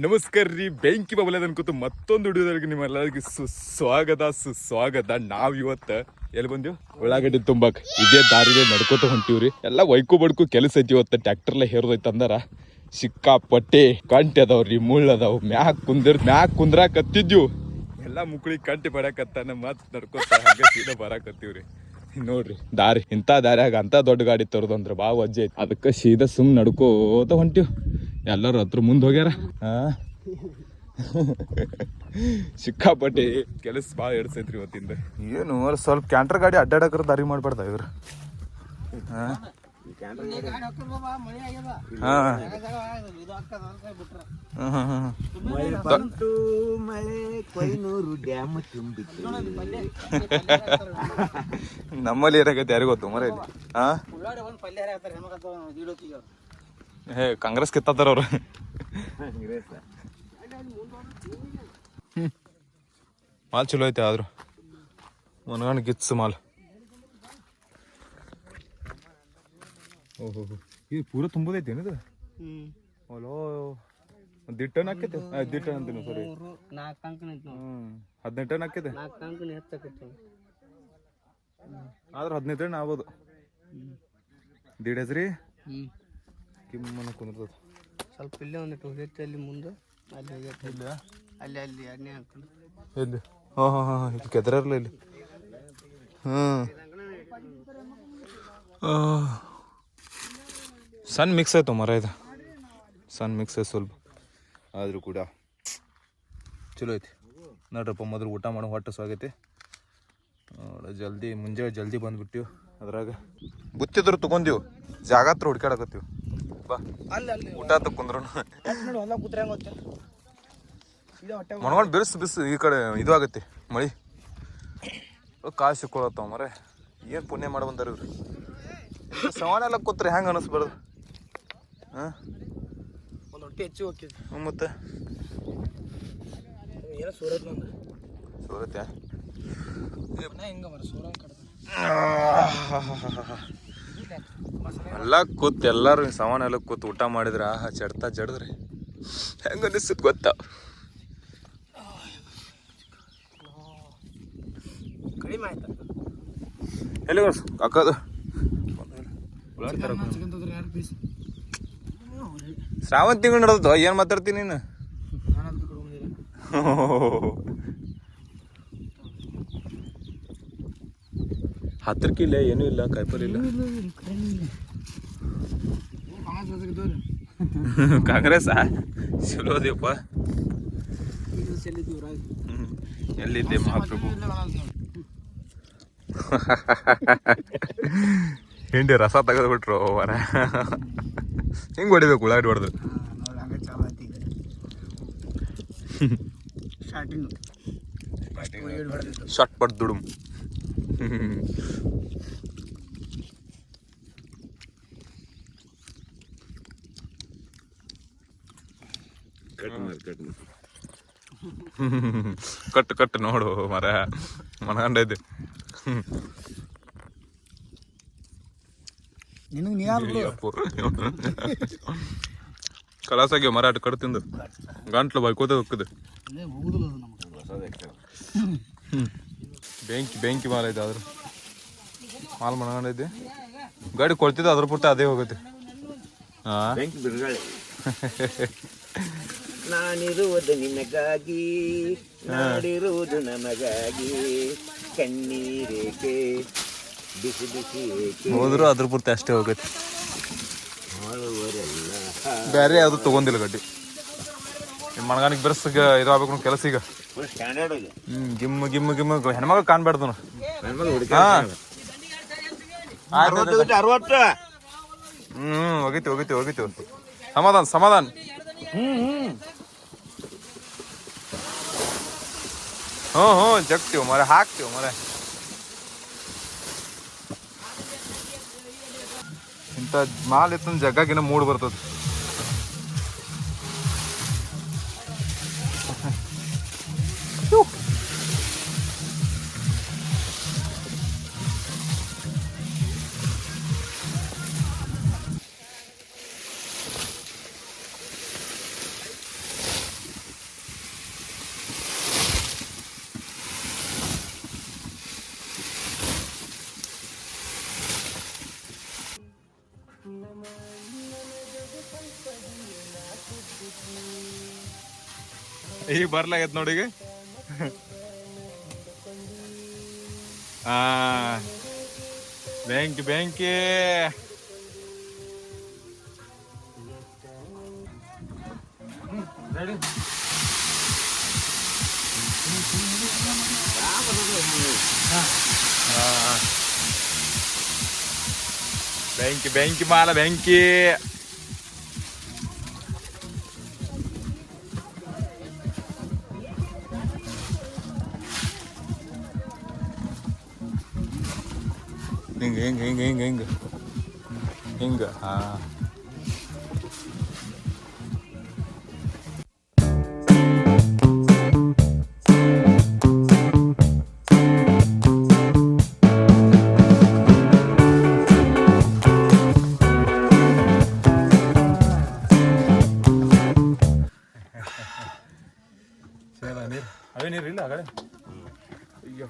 ನಮಸ್ಕಾರ ರೀ, ಬೆಂಕಿ ಅನ್ಕೋತ ಮತ್ತೊಂದು ವಿಡಿಯೋದಾಗ ನಿಮ್ಮೆಲ್ಲರಿಗೂ ಸುಸ್ವಾಗತ ಸುಸ್ವಾಗತ. ನಾವ್ ಇವತ್ತ ಎಲ್ಲಿ ಬಂದಿವ್ ಉಳ್ಳಾಗಡ್ಡಿ ತುಂಬಾಕ್. ಇದೇ ದಾರಿಲೇ ನಡ್ಕೋತ ಹೊಂಟಿವ್ರಿ ಎಲ್ಲ ವೈಕು ಬಡ್ಕು ಕೆಲಸ ಐತಿ ಇವತ್ತ. ಟ್ರ್ಯಾಕ್ಟರ್ಲೆ ಹೇರ್ದೈತಿ ಅಂದಾರ ಸಿಕ್ಕಾಪಟ್ಟೆ ಕಂಟೆ ಅದಾವ್ರಿ ಮುಳ್ಳು ಅದಾವ್. ಮ್ಯಾಕ್ ಕುಂದಿರ್ ಮ್ಯಾಕ್ ಕುಂದ್ರಾಕತ್ತಿದ್ವು ಎಲ್ಲ ಮುಕ್ಳಿ ಕಂಟಿ ಬರಾಕತ್ತಾನ ಮತ್ ನಡ್ಕೋತ ಹಾಗೆ ಸೀದಾ ಬರಾಕತ್ತೀವ್ರಿ ನೋಡ್ರಿ, ದಾರಿ. ಇಂಥ ದಾರ್ಯಾಗ ಅಂತ ದೊಡ್ಡ ಗಾಡಿ ತರೋದಂದ್ರ ಬಾ ವಜ್ಜೆ ಐತಿ. ಅದಕ್ಕೆ ಸೀದಾ ಸುಮ್ ನಡ್ಕೋತ ಹೊಂಟಿವ್. ಎಲ್ಲರೂ ಹತ್ರ ಮುಂದೆ ಹೋಗ್ಯಾರ? ಹಾ? ಸಿಕ್ಕಾಪಟ್ಟೆ. ಕೆಲಸ ಭಾಳ ಎಡ್ಸೈತ್ರಿ ಇವತ್ತಿಂದ. ಏನು ಸ್ವಲ್ಪ ಕ್ಯಾಂಟರ್ ಗಾಡಿ ಅಡ್ಡಾಡಕ್ರ ದಾರಿ ಮಾಡ್ಬಾರ್ದ ಇವ್ರು? ಹಾ? ಹಾ. ಹಾ, ಹಾ, ಹಾ. ಮಳೆ ಬಂತು ಮಳೆ ಕೊಯ್ನೂರು ಡ್ಯಾಮ್ ತುಂಬಿತು ನಮ್ಮಲ್ಲಿ ಏನಾಗೈತೆ ಯಾರಿಗೊತ್ತು ಮರ ಇಲ್ಲಿ? ಹಾ? ಹೇ ಕಾಂಗ್ರೆಸ್ ಕಿತ್ತಾತಾರ ಅವ್ರು. ಮಾಲ್ ಚಲೋ ಐತೆ ಆದ್ರು. ಮನಗಂಡ್ ಗಿತ್ಸ ಮಾಲ್. ಓಹೋ ಇದು ಪೂರ ತುಂಬುದೈತಿ ಏನಿದು? ಅಲೋ. ಒಂದು ದಿಟ್ಟು ಟನ್ ಹಾಕೈತೆ ದಿಟ್ಟು ಅಂತೀನಿ ಸರಿ ಹದಿನೆಂಟು ಟನ್ ಹಾಕೈತೆ ಆದ್ರೆ ಹದಿನೈದು ಟನ್ ಆಗ್ಬೋದು. ದೀಡ್ ಹೆಸ್ರಿ? ಕಿಮ್ಮನ ಕುಂದ್ರದ ಸ್ವಲ್ಪ ಇಲ್ಲೇ ಒಂದಿಟ್ಟು ಹೋಗೈತಿ ಅಲ್ಲಿ ಮುಂದೆ ಅಲ್ಲಿ ಹೋಗೈತಿ ಅಲ್ಲಿ ಅಲ್ಲಿ ಎಣ್ಣೆ ಹಾಕೊಂಡು ಎಲ್ಲಿ? ಹಾಂ ಹಾಂ ಹಾಂ ಇಲ್ಲಿ ಕೆದರಲ್ಲ ಇಲ್ಲಿ. ಹಾಂ. ಸಣ್ಣ ಮಿಕ್ಸ್ ಆಯ್ತು ಮರ ಇದು. ಸಣ್ಣ ಮಿಕ್ಸ್ ಆಯ್ತು ಸ್ವಲ್ಪ. ಆದರೂ ಕೂಡ ಚಲೋ ಐತಿ. ನೋಡ್ರಪ್ಪ ಮೊದಲು ಊಟ ಮಾಡೋ ಹೊಟ್ಟೆ ನೋಡ ಜಲ್ದಿ ಮುಂಜಾನೆ ಜಲ್ದಿ ಬಂದ್ಬಿಟ್ಟಿವ್ ಅದ್ರಾಗ. ಬುತ್ತಿದ್ರು ತಗೊಂಡಿವ್. ಜಾಗತ್ರ ಹುಡ್ಕಾಡಕತ್ತೀವಿ ಬಾ. ಅಲ್ಲಿ ಅಲ್ಲಿ ಊಟ ಕುಂದ್ರು ನೋಡಿ ಹೊಲ ಕೂತ್ರೆ ಗೊತ್ತ? ಇದು ಹೊಟ್ಟೆ ಮನಗೊಂಡು ಬಿರ್ಸ್ ಬಿಸ್ ಈ ಕಡೆ ಇದು ಆಗತ್ತೆ ಮಳಿ ಕಾಸು ಸಿಕ್ಕೊಳತ್ತಾವ ಮರೆ ಏನು ಪುಣ್ಯ ಮಾಡಿ ಬಂದಾರ ಇವ್ರು. ಎಲ್ಲ ಕೂತ್ರೆ ಹೆಂಗೆ ಅನಿಸ್ಬಾರ್ದು? ಹಾಂ? ಒಂದು ಹೊಟ್ಟೆ ಹೆಚ್ಚು ಹೋಗ್ತೈತಿ ಮತ್ತೆ? ಏನೋ ಸೂರತ್ ನಂದು ಸೋರತ್ಯಾ? ಹಿಂಗ ಬರ ಸೂರ ಕಡ್ದ. ಎಲ್ಲ ಕೂತ್ ಎಲ್ಲರೂ ಸಾಮಾನು ಎಲ್ಲ ಕೂತ್ ಊಟ ಮಾಡಿದ್ರೆ ಆಹಾ ಜಡ್ತಾ ಜಡದ್ರಿ. ಹೆಂಗ ಅನಿಸ್ತದ ಗೊತ್ತಾ? ಎಲ್ಲಿ ಅಕ್ಕದು ಶ್ರಾವಣ ತಿಂಗಳು ಏನು ಮಾತಾಡ್ತೀನಿ ನೀನು? ಹತ್ರಕ್ಕಿಲ್ಲ ಏನೂ ಇಲ್ಲ ಕಾಯಿಪಲ್ಲೆ ಇಲ್ಲ. ಕಾಂಗ್ರೆಸ್ ಜೊತೆಗಿದ್ದವ್ರಿ ಕಾಂಗ್ರೆಸ್ ಚಲೋ ಅದೇಪ್ಪ ಇದು ಚೆಲ್ಲಿದ್ದು ಊರಾಗ ಹ್ಮ್. ಎಲ್ಲಿದ್ದೆ ಮಹಾಪ್ರಭು? ಹಿಂಡಿ ರಸ ತೆಗೆದ್ಬಿಟ್ರು ವಾರ ಹಿಂಗೆ ಹೊಡಿಬೇಕು ಉಳ್ಳಾಗಡ್ಡಿ ಹೊಡೆದು? ಶಾರ್ಟ್ ಪಟ್ ಚಾಲು ಕಟ್ ದುಡುಮ್ ಕಟ್ಟು ಕಟ್ಟು ನೋಡು ಮರ ಮನಗಂಡೈತೆ. ಕಲಾಸಾಗಿ ಮರ ಅಟ್ ಕಟ್ ತಿಂದು. ಗಂಟ್ಲು ಬೈಕೋತ ಹೋಗ್ತದೆ. ಬೆಂಕಿ ಬೆಂಕಿ ಮಾಲ್ ಐತೆ ಆದ್ರೆ. ಮಾಲ್ ಮನಗಂಡೈತೆ ಗಾಡಿ ಕೊಳ್ತಿದ್ದ ಅದ್ರ ಪುಟ್ಟ ಅದೇ ಹೋಗುತ್ತೆ. ಹಾಂ. ಬೆಂಕಿ ಬಿರುಗಾಳಿ ನಾನಿರುವುದು ನಿನಗಾಗಿ ನಾಡಿರುವುದು ನಮಗಾಗಿ ಕಣ್ಣೀರೇಕೆ ಬಿಸಿ ಬಿಸಿ ಏಕೆ? ಹೋದ್ರು ಅದ್ರ ಪೂರ್ತಿ ಅಷ್ಟೇ ಹೋಗುತ್ತೆ. ಬೇರೆ ಯಾವ್ದು ತಗೊಂಡಿಲ್ಲ ಗಡ್ಡಿ ಮಣಗಾನಿಗೆ ಬೆರೆಸ್ಗ ಇದು ಆಗ್ಬೇಕು ಕೆಲಸ ಈಗ. ಹ್ಮ್ ಗಿಮ್ ಗಿಮ್ ಗಿಮ್ ಹೆಣ್ಮಗ ಕಾಣ್ಬಾರ್ದು ಹ್ಮ್ ಹೋಗಿತಿ ಹೋಗಿತಿ ಹೋಗಿತಿ. ಸಮಾಧಾನ ಸಮಾಧಾನ. ಹ್ಮ್ ಹ್ಮ್. ಹ್ಞೂ ಹ್ಞೂ ಜಗ್ತೀವಿ ಮರ ಹಾಕ್ತೀವಿ ಮರ ಇಂಥ ಮಾಲ್ ಇತ್ತು ಜಗ್ಗಾಗಿನ ಮೂಡ್ ಬರ್ತದ. Whew. ಈಗ ಬರ್ಲಾಗೈತ್ ನೋಡಿಗೆ ನೋಡಿ ಈಗ ಆ ಬೆಂಕಿ ಬೆಂಕಿ ಆ. ಬೆಂಕಿ ಬೆಂಕಿ ಮಾಲ ಬೆಂಕಿ ಹಿಂಗ ಹಿಂಗ ಹಿಂಗ ಹಿಂಗ ಹಿಂಗ ಹಿಂಗ ಹಾ ನೀರು ಅವೇ ನೀರು ಇಲ್ಲ ಆಗಡೆ ಅಯ್ಯೋ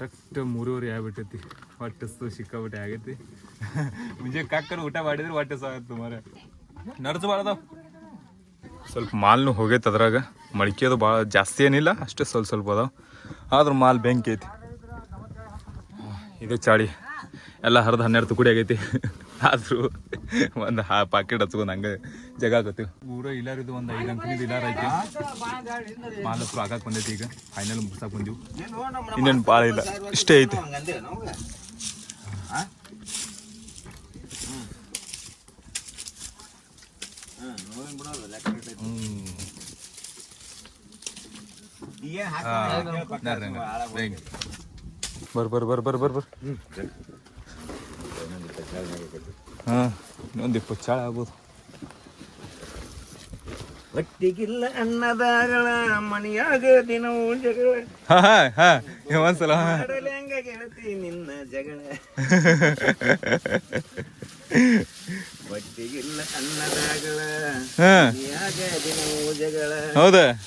ಕರೆಕ್ಟ್ ಮೂರುವರೆ ಆಗ್ಬಿಟ್ಟೈತಿ. ಹೊಟ್ಟೆ ಸು ಸಿಕ್ಕಾಬಿಟ್ಟೆ ಆಗೈತಿ ಮುಂಜೆ ಕಾಕರ್ ಊಟ ಮಾಡಿದ್ರೆ ಹೊಟ್ಟೆ ಸಾಗತ್ತೆ ಮರ ನಡ್ಸಬಾರ್ದ ಸ್ವಲ್ಪ ಮಾಲ್ನು ಹೋಗೈತೆ ಅದ್ರಾಗ. ಮಡಿಕೆದು ಭಾಳ ಜಾಸ್ತಿ ಏನಿಲ್ಲ, ಅಷ್ಟೇ ಸ್ವಲ್ಪ ಸ್ವಲ್ಪ ಅದಾವ. ಆದ್ರೂ ಮಾಲ್ ಬೆಂಕಿ ಐತಿ. ಇದು ಚಾಳಿ. ಎಲ್ಲ ಹರಿದು ಹನ್ನೆರಡು ತುಕುಡಿ ಆಗೈತಿ. ಆದ್ರೂ ಒಂದು ಹಾ ಪಾಕೆಟ್ ಹಚ್ಕೊಂಡು ಹಂಗೆ ಜಗ ಆಗತ್ತೆ. ಊರ ಇಲ್ಲಾರಿದು ಒಂದು ಐದು ಅಂಕನಿದು ಇಲ್ಲಾರ ಐತಿ. ಮಾಲ್ ಹತ್ರ ಆಗಾಕ್ ಬಂದೈತಿ ಈಗ. ಫೈನಲ್ ಮುಗ್ಸಕ್ಕೆ ಬಂದೆವು. ಇನ್ನೇನು ಭಾಳ ಇಲ್ಲ. ಇಷ್ಟೇ ಐತಿ. ಬರ್ ಬರ್ ಬರ್ ಬರ್ ಬರ್ ಬರ್. ಹಾಂ ಇನ್ನೊಂದು ಇಪ್ಪತ್ತು ಚಾಳ ಆಗ್ಬೋದು. ಒಟ್ಟಿಗಿಲ್ಲ ಅನ್ನದಾಗಳ ಮನೆಯಾಗ ದಿನವೂ ಜಗಳ. ಒಂದ್ಸಲ ಹೆಂಗ ಗೆಳತಿ ನಿನ್ನ ಜಗಳ. ಒಟ್ಟಿಗಿಲ್ಲ ಅನ್ನದಾಗಳ ಹಾಂ. ಮನೆಯಾಗ ದಿನವೂ ಜಗಳ. ಹೌದಾ?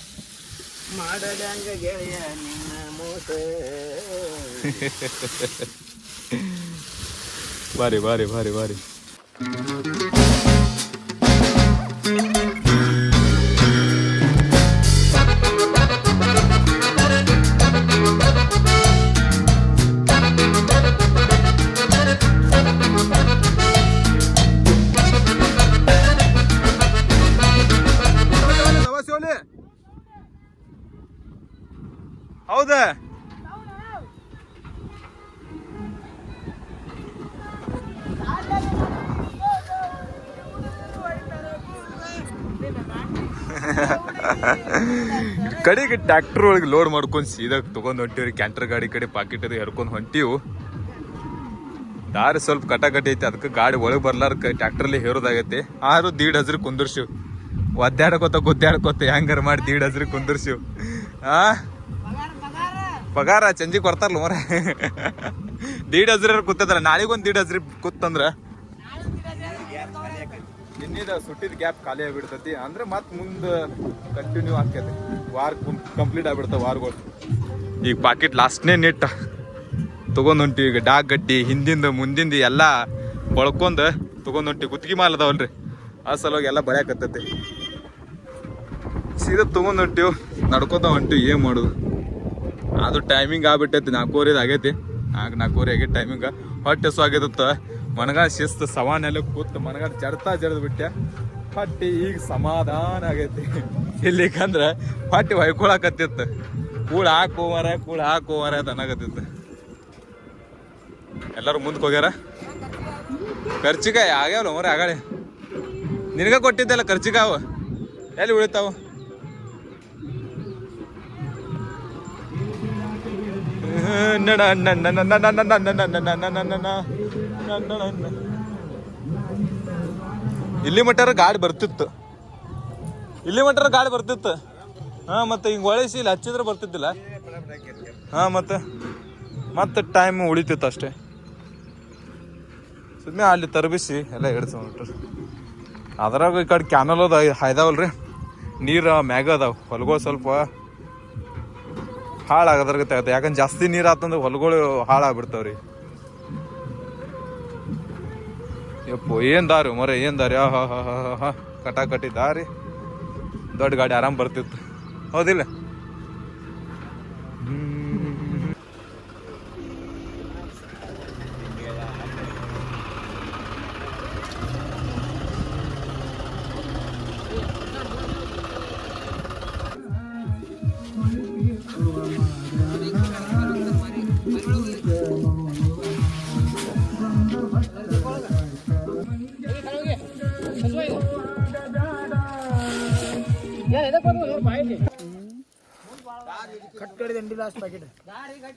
ಮಾಡಲಂಗ ಗೆಳೆಯ ನಿನ್ನ ಮೋಸ ಬಾರಿ ಬಾರಿ ಬಾರಿ ಬಾರಿ ಹೌದಾ ಕಡೆಗೆ ಟ್ರ್ಯಾಕ್ಟರ್ ಒಳಗೆ ಲೋಡ್ ಮಾಡ್ಕೊಂಡು ಸೀದಾ ತಗೊಂಡ್ ಹೊಂಟಿವ್ರಿ. ಕ್ಯಾಂಟರ್ ಗಾಡಿ ಕಡೆ ಪಾಕೆಟ್ ಅದು ಹರ್ಕೊಂಡು ಹೊಂಟಿವು. ದಾರಿ ಸ್ವಲ್ಪ ಕಟಾಕಟಿ ಐತಿ, ಅದಕ್ಕೆ ಗಾಡಿ ಒಳಗೆ ಬರ್ಲಾರ್ಕ ಟ್ಯಾಕ್ಟ್ರಲ್ಲಿ ಹೇರೋದಾಗೈತಿ. ಆರು ದೀಡ್ ಹಜ್ರಿ ಕುಂದರ್ಸಿವ್ ಒದ್ದಾಡ್ಕೊತ ಗುದ್ದಾಡ್ಕೋತ ಹೆಂಗಾರ ಮಾಡಿ ದೀಡ್ ಹಜ್ರಿ ಕುಂದರ್ಸಿವ್ ಆ? ಪಗಾರ ಚಂಜಿ ಕೊಡ್ತಾರಲ್ಲ ಮರ. ದೀಡ್ ಹಜ್ರಿ ಕೂತದ್ರ, ನಾಳೆಗೊಂದು ದೀಡ್ ಹಜ್ರಿ ಕೂತಂದ್ರ ಇನ್ನಿದ ಸುಟ್ಟಿದ ಗ್ಯಾಪ್ ಖಾಲಿ ಆಗ್ಬಿಡ್ತೈತಿ. ಅಂದ್ರೆ ಮತ್ ಮುಂದೆ ಕಂಟಿನ್ಯೂ ಆಕೈತಿ ವಾರ್ ಕಂಪ್ಲೀಟ್ ಆಗ್ಬಿಡ್ತಾವ ವಾರ್ಗಳು. ಈಗ ಪಾಕೆಟ್ ಲಾಸ್ಟ್ನೇ ನೆಟ್ ತೊಗೊಂಡು ಹೊಂಟಿ ಈಗ ಡಾಕ್ ಗಡ್ಡಿ, ಹಿಂದಿಂದ ಮುಂದಿಂದ ಎಲ್ಲ ಬಳ್ಕೊಂಡ್ ತಗೊಂಡೊಂಟಿ ಗುತ್ತಿಗೆ ಮಾಲ್ ಆ ಸಲುವಾಗಿ ಎಲ್ಲ ಬಳ್ಯಾಕತ್ತೈತಿ. ಸೀದಾ ತೊಗೊಂಡು ಹೊಂಟಿವು ನಡ್ಕೋತ ಹೊಂಟಿವ್ ಏನು ಮಾಡುದು? ಅದು ಟೈಮಿಂಗ್ ಆಗ್ಬಿಟ್ಟೈತಿ. ನಾಲ್ಕೂವರೆದು ಆಗೈತಿ. ನಾಲ್ಕು ನಾಲ್ಕೂವರೆ ಆಗೈತಿ ಟೈಮಿಂಗ್ ಹೊಟ್ಟೆ ಸ್ವಾಗತ್ತ ಮನಗಾಲ ಶಿಸ್ತು ಸವಾನೆಲ್ಲ ಕೂತು ಮನಗ ಜಡ್ತಾ ಜಡ್ದು ಬಿಟ್ಟೆ ಪಟ್ಟಿ ಈಗ ಸಮಾಧಾನ ಆಗೈತಿ ಇಲ್ಲಿಕಂದ್ರೆ ಪಟ್ಟಿ ಹೊಯ್ಕೊಳಕತ್ತಿತ್ತು ಕೂಳ ಹಾಕೋವರ ಕೂಳು ಕೂಳ ಹಾಕು ಮರ ಅಂತ ಅನ್ನಕತ್ತಿತ್ತು ಎಲ್ಲರೂ ಮುಂದಕ್ಕೆ ಹೋಗ್ಯಾರ ಖರ್ಚಿಕಾಯಿ ಆಗ್ಯಾವಲ್ಲ ಮರ ಆಗಳೆ ನಿನಗ ಕೊಟ್ಟಿದ್ದಲ್ಲ ಖರ್ಚಿಕಾವು ಎಲ್ಲಿ ಉಳಿತಾವು ಇಲ್ಲಿ ಮಟ್ಟಾರ ಗಾಡಿ ಬರ್ತಿತ್ತು. ಇಲ್ಲಿ ಮಟ್ಟಾರ ಗಾಡಿ ಬರ್ತಿತ್ತು. ಹಾ, ಮತ್ತೆ ಹಿಂಗ್ ಒಳಸಿ ಇಲ್ಲಿ ಹಚ್ಚಿದ್ರೆ ಬರ್ತಿದ್ದಿಲ್ಲ. ಹಾ, ಮತ್ತೆ ಮತ್ತೆ ಟೈಮ್ ಉಳಿತಿತ್ತು ಅಷ್ಟೇ. ಸುಮ್ಮನೆ ಅಲ್ಲಿ ತರಬಿಸಿ ಎಲ್ಲ ಹಿಡ್ಸ್ಕೊಂಡ್ಬಿಟ್ರು ಅದ್ರಾಗ ಈ ಕಡೆ ಕ್ಯಾನಲ್ ಅದ, ಹಾಯ್ದಾವಲ್ರಿ. ನೀರು ಮ್ಯಾಗ ಅದಾವ, ಹೊಲಗಳು ಸ್ವಲ್ಪ ಹಾಳಾಗದ್ರಾಗತ್ತೆ, ಯಾಕಂದ್ರೆ ಜಾಸ್ತಿ ನೀರು ಆತಂದ್ರೆ ಹೊಲಗಳು ಹಾಳಾಗ್ಬಿಡ್ತಾವ್ರಿ. ಯಪ್ಪೋ ಏನ್ ದಾರಿ ಮರ ಏನ್ ದಾರಿ ಹಾ ಹಾ ಹಾ ಹಾ ಕಟಾಕಟಿ ದಾರಿ ದೊಡ್ಡ ಗಾಡಿ ಆರಾಮ್ ಬರ್ತಿತ್ತು ಹೌದಿಲ್ಲ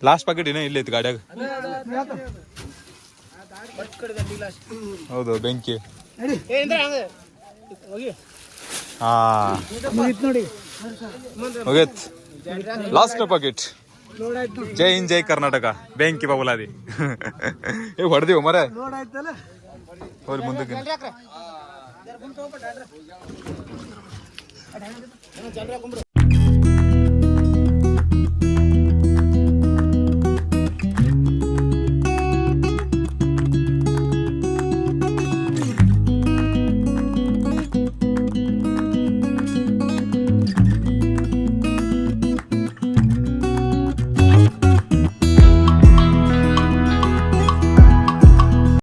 ಲಾಸ್ಟ್ ಪ್ಯಾಕೆಟ್ ಏನೋ ಇಲ್ಲ ಇತ್ತು ಗಾಡ್ಯಾಗ. ಹೌದು ಬೆಂಕಿ. ಹಾ. ಹೋಗೈತ್ ಲಾಸ್ಟ್ ಪ್ಯಾಕೆಟ್ ಜೈ ಹಿಂದ್ ಜೈ ಕರ್ನಾಟಕ. ಬೆಂಕಿ ಬಾಬುಲಾದಿ. ಏ ಹೊಡೆದಿವ ಮರ? ಹೋಗಿ ಮುಂದಕ್ಕೆ.